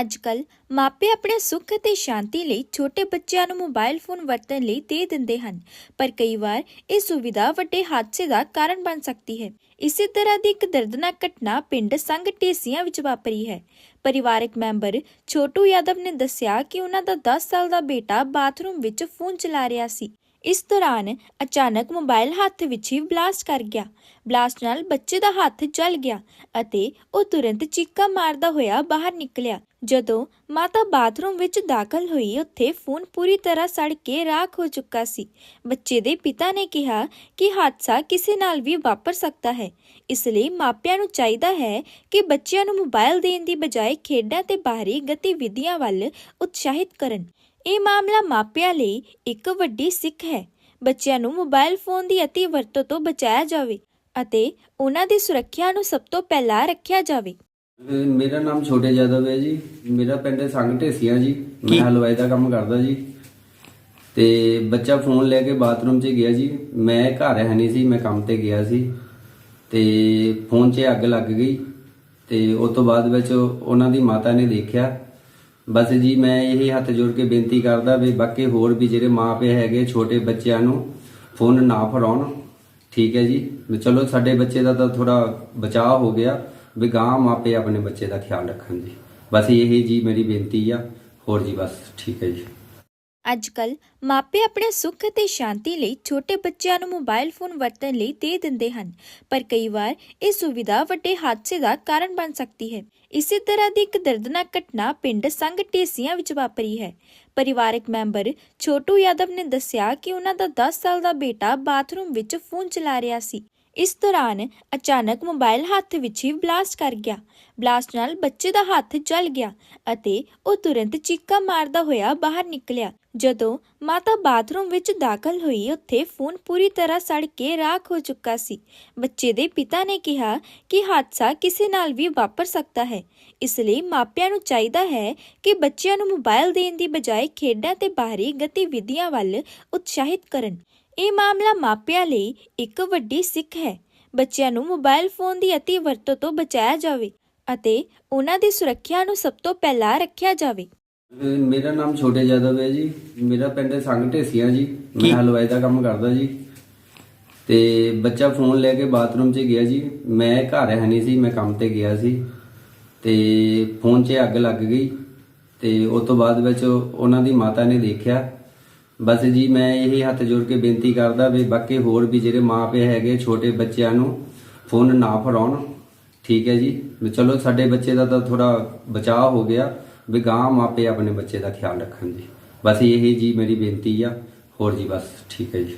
ਅੱਜ ਅੱਜਕੱਲ ਮਾਪੇ ਆਪਣੇ ਸੁੱਖ ਅਤੇ ਸ਼ਾਂਤੀ ਲਈ ਛੋਟੇ ਬੱਚਿਆਂ ਨੂੰ ਮੋਬਾਈਲ ਫੋਨ ਵਰਤਣ ਲਈ ਦੇ ਦਿੰਦੇ ਹਨ। ਪਰ ਕਈ ਵਾਰ ਇਹ ਸੁਵਿਧਾ ਵੱਡੇ ਹਾਦਸੇ ਦਾ ਕਾਰਨ ਬਣ ਸਕਦੀ ਹੈ। ਇਸੇ ਤਰ੍ਹਾਂ ਦੀ ਇੱਕ ਦਰਦਨਾਕ ਘਟਨਾ ਪਿੰਡ ਸੰਘ ਢੇਸੀਆਂ ਵਿੱਚ ਵਾਪਰੀ ਹੈ। ਪਰਿਵਾਰਕ ਮੈਂਬਰ ਛੋਟੂ ਯਾਦਵ ਨੇ ਦੱਸਿਆ ਕਿ ਉਹਨਾਂ ਦਾ 10 ਸਾਲ ਦਾ ਬੇਟਾ ਬਾਥਰੂਮ ਵਿੱਚ ਫੋਨ ਚਲਾ ਰਿਹਾ ਸੀ। ਇਸ ਦੌਰਾਨ ਅਚਾਨਕ ਮੋਬਾਈਲ ਹੱਥ ਵਿੱਚ ਹੀ ਬਲਾਸਟ ਕਰ ਗਿਆ। ਬਲਾਸਟ ਨਾਲ ਬੱਚੇ ਦਾ ਹੱਥ ਜਲ ਗਿਆ ਅਤੇ ਉਹ ਤੁਰੰਤ ਚੀਕਾਂ ਮਾਰਦਾ ਹੋਇਆ ਬਾਹਰ ਨਿਕਲਿਆ। ਜਦੋਂ ਮਾਤਾ ਬਾਥਰੂਮ ਵਿੱਚ ਦਾਖਲ ਹੋਈ, ਉੱਥੇ ਫੋਨ ਪੂਰੀ ਤਰ੍ਹਾਂ ਸੜ ਕੇ ਰਾਖ ਹੋ ਚੁੱਕਾ ਸੀ। ਬੱਚੇ ਦੇ ਪਿਤਾ ਨੇ ਕਿਹਾ ਕਿ ਹਾਦਸਾ ਕਿਸੇ ਨਾਲ ਵੀ ਵਾਪਰ ਸਕਦਾ ਹੈ। ਇਸ ਲਈ ਮਾਪਿਆਂ ਨੂੰ ਚਾਹੀਦਾ ਹੈ ਕਿ ਬੱਚਿਆਂ ਨੂੰ ਮੋਬਾਈਲ ਦੇਣ ਦੀ ਬਜਾਏ ਖੇਡਾਂ ਤੇ ਬਾਹਰੀ ਗਤੀਵਿਧੀਆਂ ਵੱਲ ਉਤਸ਼ਾਹਿਤ ਕਰਨ। ਇਹ ਮਾਮਲਾ ਮਾਪਿਆਂ ਲਈ ਇੱਕ ਵੱਡੀ ਸਿੱਖ ਹੈ। ਬੱਚਿਆਂ ਨੂੰ ਮੋਬਾਈਲ ਫੋਨ ਦੀ ਅਤੀ ਵਰਤੋਂ ਤੋਂ ਬਚਾਇਆ ਜਾਵੇ ਅਤੇ ਉਹਨਾਂ ਦੀ ਸੁਰੱਖਿਆ ਨੂੰ ਸਭ ਤੋਂ ਪਹਿਲਾਂ ਰੱਖਿਆ ਜਾਵੇ। ਮੇਰਾ ਨਾਮ ਛੋਟੇ ਯਾਦਵ ਹੈ ਜੀ। ਮੇਰਾ ਪਿੰਡ ਸੰਗ ਢੇਸੀਆਂ ਜੀ। ਮੈਂ ਹਲਵਾਈ ਦਾ ਕੰਮ ਕਰਦਾ ਜੀ। ਤੇ ਬੱਚਾ ਫੋਨ ਲੈ ਕੇ ਬਾਥਰੂਮ 'ਚ ਗਿਆ ਜੀ। ਮੈਂ ਘਰ ਹੈ ਨਹੀਂ ਸੀ ਮੈਂ ਕੰਮ ਤੇ ਗਿਆ ਸੀ। ਤੇ ਫੋਨ 'ਚ ਅੱਗ ਲੱਗ ਗਈ। ਤੇ ਉਸ ਤੋਂ ਬਾਅਦ ਵਿੱਚ ਉਹਨਾਂ ਦੀ ਮਾਤਾ ਨੇ ਦੇਖਿਆ। ਬਸ ਜੀ ਮੈਂ ਇਹੀ ਹੱਥ ਜੋੜ ਕੇ ਬੇਨਤੀ ਕਰਦਾ ਵੀ ਬਾਕੀ ਹੋਰ ਵੀ ਜਿਹੜੇ ਮਾਪੇ ਹੈਗੇ ਛੋਟੇ ਬੱਚਿਆਂ ਨੂੰ ਫੋਨ ਨਾ ਫੜਾਉਣ। ਠੀਕ ਹੈ ਜੀ। ਚਲੋ ਸਾਡੇ ਬੱਚੇ ਦਾ ਤਾਂ ਥੋੜਾ ਬਚਾਅ ਹੋ ਗਿਆ। ਵੀ ਗਾਂ ਮਾਪੇ ਆਪਣੇ ਬੱਚੇ ਦਾ ਖਿਆਲ ਰੱਖਣ ਜੀ ਬਸ ਇਹੀ ਜੀ ਮੇਰੀ ਬੇਨਤੀ ਆ। ਹੋਰ ਜੀ ਬਸ ਠੀਕ ਹੈ ਜੀ। ਅੱਜਕੱਲ ਮਾਪੇ ਆਪਣੇ ਸੁੱਖ ਅਤੇ ਸ਼ਾਂਤੀ ਲਈ ਛੋਟੇ ਬੱਚਿਆਂ ਨੂੰ ਮੋਬਾਈਲ ਫੋਨ ਵਰਤਣ ਲਈ ਦੇ ਦਿੰਦੇ ਹਨ। ਪਰ ਕਈ ਵਾਰ ਇਹ ਸੁਵਿਧਾ ਵੱਡੇ ਹਾਦਸੇ ਦਾ ਕਾਰਨ ਬਣ ਸਕਦੀ ਹੈ। ਇਸੇ ਤਰ੍ਹਾਂ ਦੀ ਇੱਕ ਦਰਦਨਾਕ ਘਟਨਾ ਪਿੰਡ ਸੰਘ ਢੇਸੀਆਂ ਵਿੱਚ ਵਾਪਰੀ ਹੈ। ਪਰਿਵਾਰਕ ਮੈਂਬਰ ਛੋਟੂ ਯਾਦਵ ਨੇ ਦੱਸਿਆ ਕਿ ਉਹਨਾਂ ਦਾ 10 ਸਾਲ ਦਾ ਬੇਟਾ ਬਾਥਰੂਮ ਵਿੱਚ ਫੋਨ ਚਲਾ ਰਿਹਾ ਸੀ। ਇਸ ਦੌਰਾਨ ਅਚਾਨਕ ਮੋਬਾਈਲ ਹੱਥ ਵਿੱਚ ਹੀ ਬਲਾਸਟ ਕਰ ਗਿਆ। ਬਲਾਸਟ ਨਾਲ ਬੱਚੇ ਦਾ ਹੱਥ ਜਲ ਗਿਆ ਅਤੇ ਉਹ ਤੁਰੰਤ ਚੀਕਾਂ ਮਾਰਦਾ ਹੋਇਆ ਬਾਹਰ ਨਿਕਲਿਆ। ਜਦੋਂ ਮਾਤਾ ਬਾਥਰੂਮ ਵਿੱਚ ਦਾਖਲ ਹੋਈ, ਉੱਥੇ ਫੋਨ ਪੂਰੀ ਤਰ੍ਹਾਂ ਸੜ ਕੇ ਰਾਖ ਹੋ ਚੁੱਕਾ ਸੀ। ਬੱਚੇ ਦੇ ਪਿਤਾ ਨੇ ਕਿਹਾ ਕਿ ਹਾਦਸਾ ਕਿਸੇ ਨਾਲ ਵੀ ਵਾਪਰ ਸਕਦਾ ਹੈ। ਇਸ ਲਈ ਮਾਪਿਆਂ ਨੂੰ ਚਾਹੀਦਾ ਹੈ ਕਿ ਬੱਚਿਆਂ ਨੂੰ ਮੋਬਾਈਲ ਦੇਣ ਦੀ ਬਜਾਏ ਖੇਡਾਂ ਤੇ ਬਾਹਰੀ ਗਤੀਵਿਧੀਆਂ ਵੱਲ ਉਤਸ਼ਾਹਿਤ ਕਰਨ। ਇਹ ਮਾਮਲਾ ਮਾਪਿਆਂ ਲਈ ਇੱਕ ਵੱਡੀ ਸਿੱਖ ਹੈ। ਬੱਚਿਆਂ ਨੂੰ ਮੋਬਾਈਲ ਫੋਨ ਦੀ ਅਤੀ ਵਰਤੋਂ ਤੋਂ ਬਚਾਇਆ ਜਾਵੇ ਅਤੇ ਉਹਨਾਂ ਦੀ ਸੁਰੱਖਿਆ ਨੂੰ ਸਭ ਤੋਂ ਪਹਿਲਾਂ ਰੱਖਿਆ ਜਾਵੇ। ਮੇਰਾ ਨਾਮ ਛੋਟੇ ਯਾਦਵ ਹੈ ਜੀ। ਮੇਰਾ ਪਿੰਡ ਸੰਗ ਢੇਸੀਆਂ ਜੀ। ਮੈਂ ਹਲਵਾਈ ਦਾ ਕੰਮ ਕਰਦਾ ਜੀ। ਤੇ ਬੱਚਾ ਫੋਨ ਲੈ ਕੇ ਬਾਥਰੂਮ 'ਚ ਗਿਆ ਜੀ। ਮੈਂ ਘਰ ਹੈ ਨਹੀਂ ਸੀ ਮੈਂ ਕੰਮ ਤੇ ਗਿਆ ਸੀ। ਤੇ ਫੋਨ 'ਚ ਅੱਗ ਲੱਗ ਗਈ। ਤੇ ਉਸ ਤੋਂ ਬਾਅਦ ਵਿੱਚ ਉਹਨਾਂ ਦੀ ਮਾਤਾ ਨੇ ਦੇਖਿਆ। ਬਸ ਜੀ, ਮੈਂ ਇਹੀ ਹੱਥ ਜੋੜ ਕੇ ਬੇਨਤੀ ਕਰਦਾ ਵੀ ਬਾਕੀ ਹੋਰ ਵੀ ਜਿਹੜੇ ਮਾਪੇ ਹੈਗੇ, ਛੋਟੇ ਬੱਚਿਆਂ ਨੂੰ ਫੋਨ ਨਾ ਫੜਾਉਣ। ਠੀਕ ਹੈ ਜੀ। ਚਲੋ ਸਾਡੇ ਬੱਚੇ ਦਾ ਤਾਂ ਥੋੜਾ ਬਚਾਅ ਹੋ ਗਿਆ। ਵੀ ਗਾਂ ਮਾਪੇ ਆਪਣੇ ਬੱਚੇ ਦਾ ਖਿਆਲ ਰੱਖਣ ਜੀ। ਬਸ ਇਹੀ ਜੀ ਮੇਰੀ ਬੇਨਤੀ ਆ। ਹੋਰ ਜੀ ਬਸ ਠੀਕ ਹੈ ਜੀ।